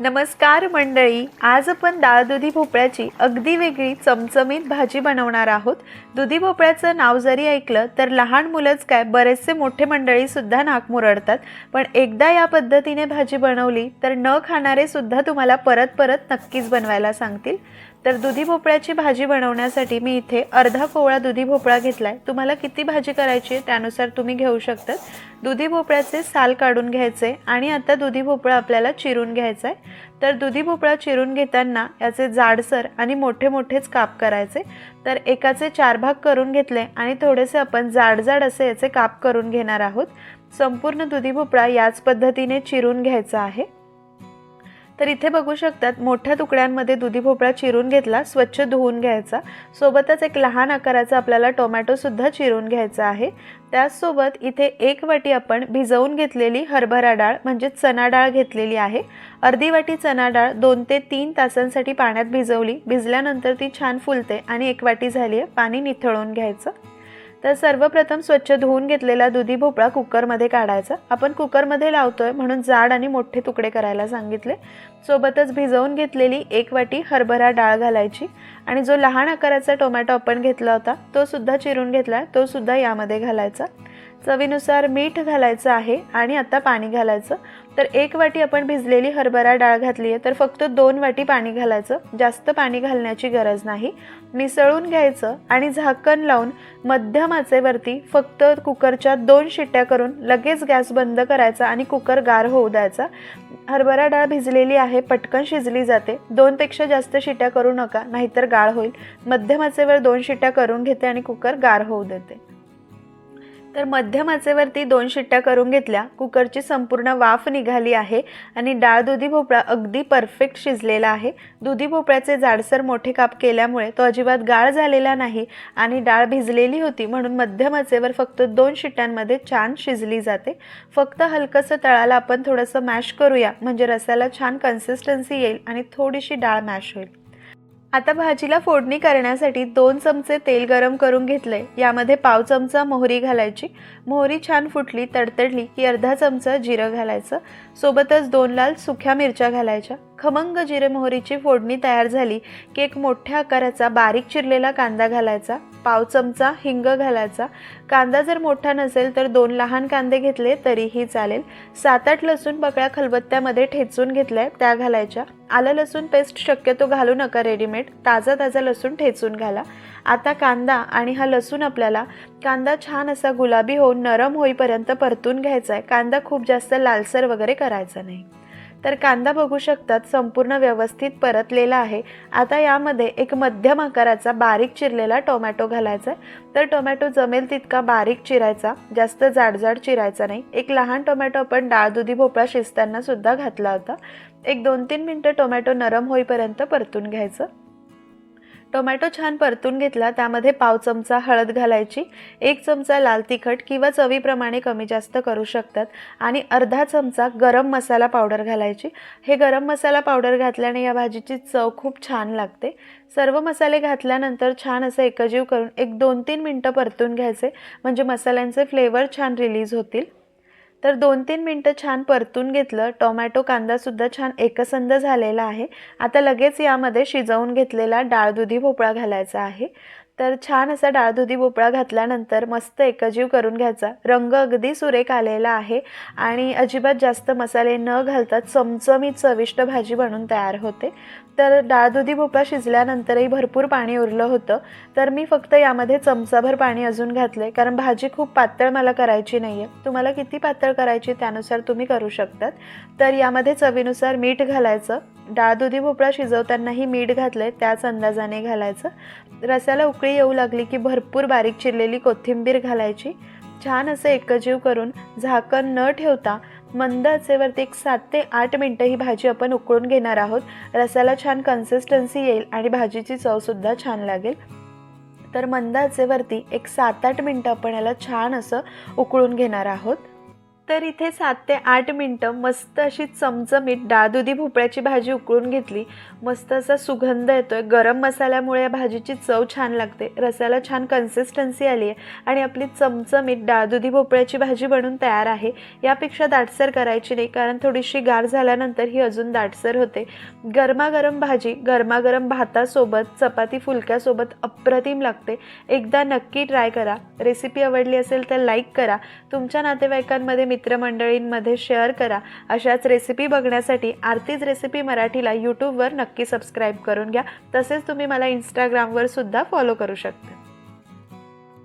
नमस्कार मंडळी आज आपण डाळ दुधी भोपळ्याची अगदी वेगळी चमचमीत भाजी बनवणार आहोत. दुधी भोपळ्याचं नाव जरी ऐकलं तर लहान मुलंच काय बरेचसे मोठे मंडळीसुद्धा नाक मुरडतात. पण एकदा या पद्धतीने भाजी बनवली तर न खाणारे सुद्धा तुम्हाला परत परत नक्कीच बनवायला सांगतील. तर दुधी भोपळ्याची भाजी बनवण्यासाठी मी इथे अर्धा कोवळा दुधी भोपळा घेतला आहे तुम्हाला किती भाजी करायची आहे त्यानुसार तुम्ही घेऊ शकतात. दुधी भोपळ्याचे साल काढून घ्यायचे आणि आता दुधी भोपळा आपल्याला चिरून घ्यायचा आहे तर दुधी भोपळा चिरून घेताना याचे जाडसर आणि मोठे मोठेच काप करायचे. तर एकाचे चार भाग करून घेतले आणि थोडेसे आपण जाड जाड असे याचे काप करून घेणार आहोत. संपूर्ण दुधी भोपळा याच पद्धतीने चिरून घ्यायचा आहे. तर इथे बघू शकतात मोठ्या तुकड्यांमध्ये दुधी भोपळा चिरून घेतला स्वच्छ धुवून घ्यायचा. सोबतच एक लहान आकाराचा आपल्याला टोमॅटोसुद्धा चिरून घ्यायचा आहे. त्याचसोबत इथे एक वाटी आपण भिजवून घेतलेली हरभरा डाळ म्हणजे चना डाळ घेतलेली आहे. अर्धी वाटी चना डाळ दोन ते तीन तासांसाठी पाण्यात भिजवली. भिजल्यानंतर ती छान फुलते आणि एक वाटी झाली आहे पाणी निथळून घ्यायचं. तर सर्वप्रथम स्वच्छ धुवून घेतलेला दुधी भोपळा कुकरमध्ये काढायचा. आपण कुकरमध्ये लावतोय म्हणून जाड आणि मोठे तुकडे करायला सांगितले. सोबतच भिजवून घेतलेली एक वाटी हरभरा डाळ घालायची आणि जो लहान आकाराचा टोमॅटो आपण घेतला होता तो सुद्धा चिरून घेतला. तो सुद्धा यामध्ये घालायचा. चवीनुसार मीठ घालायचं आहे आणि आता पाणी घालायचं. तर एक वाटी आपण भिजलेली हरभरा डाळ घातली आहे तर फक्त दोन वाटी पाणी घालायचं. जास्त पाणी घालण्याची गरज नाही. मिसळून घ्यायचं आणि झाकण लावून मध्यम आचेवरती फक्त कुकरच्या दोन शिट्ट्या करून लगेच गॅस बंद करायचा आणि कुकर गार होऊ द्यायचा. हरभरा डाळ भिजलेली आहे पटकन शिजली जाते. दोनपेक्षा जास्त शिट्ट्या करू नका नाहीतर गाळ होईल. मध्यम आचेवर दोन शिट्ट्या करून घेते आणि कुकर गार होऊ देते. तर मध्यम आचेवरती दोन शिट्ट्या करून घेतल्या. कुकरची संपूर्ण वाफ निघाली आहे आणि डाळ दुधी भोपळा अगदी परफेक्ट शिजलेला आहे. दुधी भोपळ्याचे जाडसर मोठे काप केल्यामुळे तो अजिबात गाळ झालेला नाही आणि डाळ भिजलेली होती म्हणून मध्यम आचेवर फक्त दोन शिट्ट्यांमध्ये छान शिजली जाते. फक्त हलकंसं तळाला आपण थोडंसं मॅश करूया म्हणजे रसाला छान कन्सिस्टन्सी येईल आणि थोडीशी डाळ मॅश होईल. आता भाजीला फोडणी करण्यासाठी दोन चमचे तेल गरम करून घेतले यामध्ये पाव चमचा मोहरी घालायची. मोहरी छान फुटली तडतडली की अर्धा चमचा जिरं घालायचं. सोबतच दोन लाल सुक्या मिरच्या घालायच्या. खमंग जिरे मोहरीची फोडणी तयार झाली की एक मोठ्या आकाराचा बारीक चिरलेला कांदा घालायचा पाव चमचा हिंग घालायचा. कांदा जर मोठा नसेल तर दोन लहान कांदे घेतले तरीही चालेल. सात आठ लसूण बकळ्या खलबत्त्यामध्ये ठेचून घेतल्या त्या घालायच्या. आलं लसूण पेस्ट शक्यतो घालू नका रेडीमेड ताजा ताजा लसूण ठेचून घाला. आता कांदा आणि हा लसूण आपल्याला कांदा छान असा गुलाबी होऊन नरम होईपर्यंत परतून घ्यायचा आहे कांदा खूप जास्त लालसर वगैरे करायचा नाही. तर कांदा बघू शकतात संपूर्ण व्यवस्थित परतलेला आहे. आता यामध्ये एक मध्यम आकाराचा बारीक चिरलेला टोमॅटो घालायचा आहे. तर टोमॅटो जमेल तितका बारीक चिरायचा जास्त जाडजाड चिरायचा नाही. एक लहान टोमॅटो आपण डाळ दुधी भोपळा शिजताना सुद्धा घातला होता. एक दोन तीन मिनटं टोमॅटो नरम होईपर्यंत परतून घ्यायचं. टोमॅटो छान परतून घेतला त्यामध्ये पाव चमचा हळद घालायची एक चमचा लाल तिखट किंवा चवीप्रमाणे कमी जास्त करू शकतात आणि अर्धा चमचा गरम मसाला पावडर घालायची. हे गरम मसाला पावडर घातल्याने या भाजीची चव खूप छान लागते. सर्व मसाले घातल्यानंतर छान असं एकजीव करून एक दोन तीन मिनटं परतून घ्यायचे म्हणजे मसाल्यांचे फ्लेवर छान रिलीज होतील. तर दोन तीन मिनटं छान परतून घेतलं. टोमॅटो कांदासुद्धा छान एकसंध झालेला आहे. आता लगेच यामध्ये शिजवून घेतलेला डाळ दुधी भोपळा घालायचा आहे. तर छान असा डाळ दुधी भोपळा घातल्यानंतर मस्त एकजीव करून घ्यायचा. रंग अगदी सुरेख आलेला आहे आणि अजिबात जास्त मसाले न घालता चमचमीत चविष्ट भाजी बनून तयार होते. तर डाळ दुधी भोपळा शिजल्यानंतरही भरपूर पाणी उरलं होतं. तर मी फक्त यामध्ये चमचाभर पाणी अजून घातले कारण भाजी खूप पातळ मला करायची नाही आहे तुम्हाला किती पातळ करायची त्यानुसार तुम्ही करू शकतात. तर यामध्ये चवीनुसार मीठ घालायचं. डाळ दुधी भोपळा शिजवतानाही मीठ घातलं त्याच अंदाजाने घालायचं. रस्याला उकळी येऊ लागली की भरपूर बारीक चिरलेली कोथिंबीर घालायची. छान असं एकजीव करून झाकण न ठेवता मंद आचेवरती एक सात ते आठ मिनटं ही भाजी आपण उकळून घेणार आहोत. रसाला छान कन्सिस्टन्सी येईल आणि भाजीची चवसुद्धा छान लागेल. तर मंद आचेवरती एक सात आठ मिनटं आपण याला छान असं उकळून घेणार आहोत. तर इथे सात ते आठ मिनटं मस्त अशी चमचमीत डाळदुधी भोपळ्याची भाजी उकळून घेतली. मस्त असा सुगंध येतो आहे गरम मसाल्यामुळे या भाजीची चव छान लागते. रसाला छान कन्सिस्टन्सी आली आहे आणि आपली चमचमीत डाळदुधी भोपळ्याची भाजी बनून तयार आहे. यापेक्षा दाटसर करायची नाही कारण थोडीशी गार झाल्यानंतर ही अजून दाटसर होते. गरमागरम भाजी गरमागरम भातासोबत चपाती फुलक्यासोबत अप्रतिम लागते. एकदा नक्की ट्राय करा. रेसिपी आवडली असेल तर लाईक करा. तुमच्या नातेवाईकांमध्ये मित्रमंडळींमध्ये शेअर करा. अशाच रेसिपी बघण्यासाठी आरतीज रेसिपी मराठीला यूट्यूबवर नक्की सबस्क्राईब करून घ्या. तसेच तुम्ही मला इंस्टाग्रामवर सुद्धा फॉलो करू शकता.